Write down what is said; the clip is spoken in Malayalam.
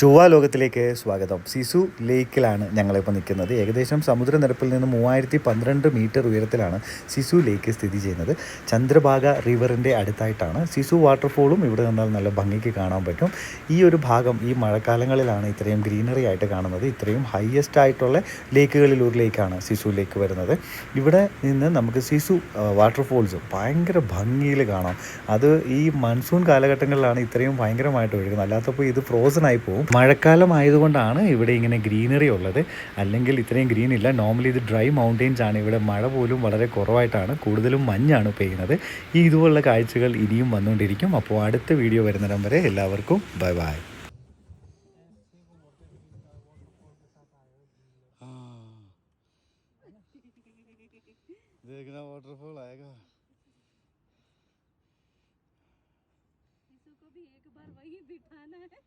ചൊവ്വ ലോകത്തിലേക്ക് സ്വാഗതം. സിസു ലേക്കിലാണ് ഞങ്ങളിപ്പോൾ നിൽക്കുന്നത്. ഏകദേശം സമുദ്രനിരപ്പിൽ നിന്ന് മൂവായിരത്തി പന്ത്രണ്ട് മീറ്റർ ഉയരത്തിലാണ് സിസു ലേക്ക് സ്ഥിതി ചെയ്യുന്നത്. ചന്ദ്രഭാഗ റിവറിന്റെ അടുത്തായിട്ടാണ് സിസു വാട്ടർഫോളും ഇവിടെ നിന്നാൽ നല്ല ഭംഗിക്ക് കാണാൻ പറ്റും. ഈ ഒരു ഭാഗം ഈ മഴക്കാലങ്ങളിലാണ് ഇത്രയും ഗ്രീനറി ആയിട്ട് കാണുന്നത്. ഇത്രയും ഹയസ്റ്റ് ആയിട്ടുള്ള ലേക്കുകളിൽ ഒരു ലേക്കാണ് സിസു ലേക്ക് വരുന്നത്. ഇവിടെ നിന്ന് നമുക്ക് സിസു വാട്ടർഫോൾസ് ഭയങ്കര ഭംഗിയിൽ കാണാം. അത് ഈ മൺസൂൺ കാലഘട്ടങ്ങളിലാണ് ഇത്രയും ഭയങ്കരമായിട്ട് ഒഴുകുന്നത്. അല്ലാത്തപ്പോൾ ഇത് ഫ്രോസൺ ആയി പോകും മഴക്കാലം ആയതുകൊണ്ടാണ് ഇവിടെ ഇങ്ങനെ ഗ്രീനറി ഉള്ളത് അല്ലെങ്കിൽ ഇത്രയും ഗ്രീൻ ഇല്ല നോർമലി ഇത് ഡ്രൈ മൗണ്ടെയിൻസ് ആണ് ഇവിടെ മഴ പോലും വളരെ കുറവായിട്ടാണ് കൂടുതലും മഞ്ഞാണ് പെയ്യുന്നത് ഈ ഇതുപോലുള്ള കാഴ്ചകൾ ഇനിയും വന്നുകൊണ്ടിരിക്കും അപ്പോൾ അടുത്ത വീഡിയോ വരുന്നിടം വരെ എല്ലാവർക്കും ബൈ ബൈ देखना वाटरफॉल आएगा इसको भी एक बार वही बिठाना है